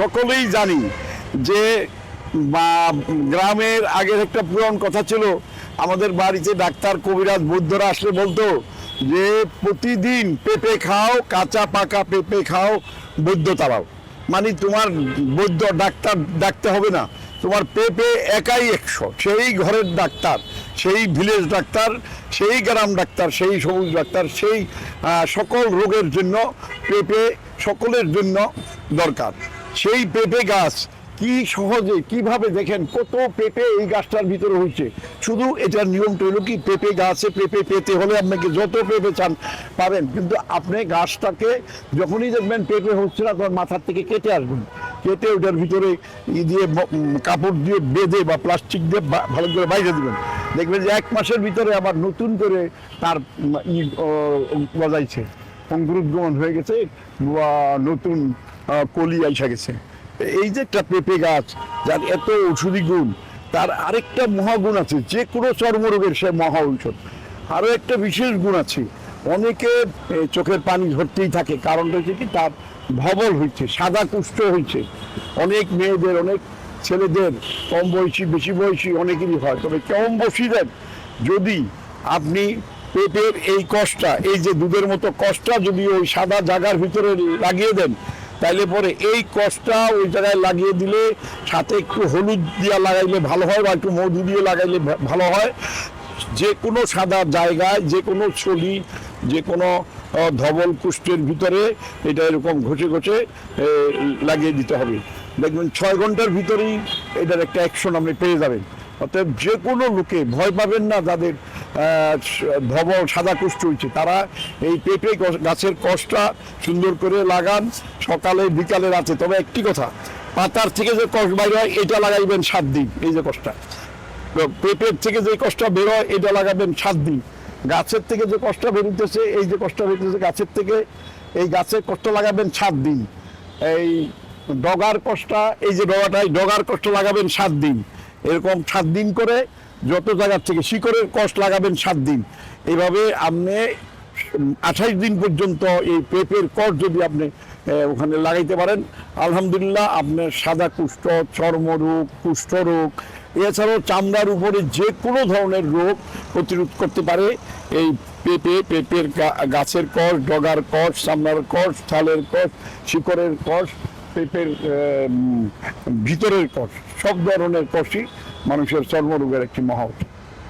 সকলেই জানি যে গ্রামের আগের একটা পুরান কথা ছিল, আমাদের বাড়িতে ডাক্তার কবিরাজ বৈদ্যরা আসলে বলতো যে, প্রতিদিন পেঁপে খাও, কাঁচা পাকা পেঁপে খাও, বৈদ্য তারাও মানে তোমার বৈদ্য ডাক্তার ডাকতে হবে না। তোমার পেঁপে একাই একশো। সেই ঘরের ডাক্তার, সেই ভিলেজ ডাক্তার, সেই গ্রাম ডাক্তার, সেই সবুজ ডাক্তার, সেই সকল রোগের জন্য পেঁপে সকলের জন্য দরকার। সেই পেঁপে গাছ কি সহজে কীভাবে দেখেন কত পেঁপে এই গাছটার ভিতরে হয়েছে? শুধু এটার নিয়মটা হলো কি পেঁপে গাছে পেঁপে পেতে হলে আপনাকে যত পেঁপে চান পাবেন। কিন্তু আপনি গাছটাকে যখনই দেখবেন পেঁপে হচ্ছে না তখন মাথার থেকে কেটে আসবেন। কেটে ওটার ভিতরে ই দিয়ে কাপড় দিয়ে বেঁধে বা প্লাস্টিক দিয়ে ভালো করে বাইরে দিবেন। দেখবেন যে এক মাসের ভিতরে আবার নতুন করে তার ই ও, গজাইছে। অঙ্কুরোদ্গমন হয়ে গেছে, বা নতুন কলি আইসা গেছে। এই যে একটা পেঁপে গাছ, যার এত ঔষধি গুণ, তার আরেকটা মহাগুণ আছে, যে কোনো চর্মরোগের সে মহা ঔষধ। আরও একটা বিশেষ গুণ আছে, অনেকে চোখের পানি ধরতেই থাকে, কারণটা হচ্ছে কি, তার ভবল হয়েছে, সাদা কুষ্ঠ হয়েছে। অনেক মেয়েদের, অনেক ছেলেদের, কম বয়সী, বেশি বয়সী অনেকেরই হয়, তবে কম বয়সীদের যদি আপনি পেটের এই কষ্টটা, এই যে দুধের মতো কষ্টটা যদি ওই সাদা জায়গার ভিতরে লাগিয়ে দেন, তাইলে পরে এই কষ্টটা ওই জায়গায় লাগিয়ে দিলে সাথে একটু হলুদ দিয়া লাগাইলে ভালো হয় বা একটু মধু দিয়ে লাগাইলে ভালো হয়। যে কোনো সাদা জায়গায় যে কোনো ছবি যে কোনো ধবল কুষ্ঠের ভিতরে এটা এরকম ঘষে ঘষে লাগিয়ে দিতে হবে। দেখবেন ছয় ঘণ্টার ভিতরেই এটার একটা অ্যাকশন আপনি পেয়ে যাবেন। অতএব যে কোনো লোকে ভয় পাবেন না যাদের ধবল সাদা কুষ্ঠ হয়েছে। তারা এই পেঁপে গছ- গাছের কষটা সুন্দর করে লাগান, সকালে, বিকালে, রাতে। তবে একটি কথা, পাতার থেকে যে কষ বাইর হয়, এটা লাগাইবেন সাত দিন, এই যে কষটা পেঁপের থেকে যে কষ্টটা বেরোয় এটা লাগাবেন সাত দিন। গাছের থেকে যে কষ্ট বেরোতেছে এই যে কষ্ট বেরোতেছে গাছের থেকে এই গাছের কষ্ট লাগাবেন সাত দিন। এই ডগার কষ্টটা এই যে ডগাটাই ডগার কষ্ট লাগাবেন সাত দিন। এরকম সাত দিন করে যত জায়গার থেকে শিকড়ের কষ্ট লাগাবেন সাত দিন। এইভাবে আপনি আঠাইশ দিন পর্যন্ত এই পেঁপের কষ যদি আপনি ওখানে লাগাইতে পারেন, আলহামদুলিল্লাহ আপনার সাদা কুষ্ঠ চর্মরোগ কুষ্ঠরোগ এছাড়াও চামড়ার উপরে যে কোনো ধরনের রোগ প্রতিরোধ করতে পারে। এই পেঁপে, পেঁপের গাছের কষ, ডগার কষ, চামড়ার কষ থালের কষ, শিকড়ের কষ, পেঁপের ভিতরের কষ, সব ধরনের কষই মানুষের চর্মরোগের একটি মহা।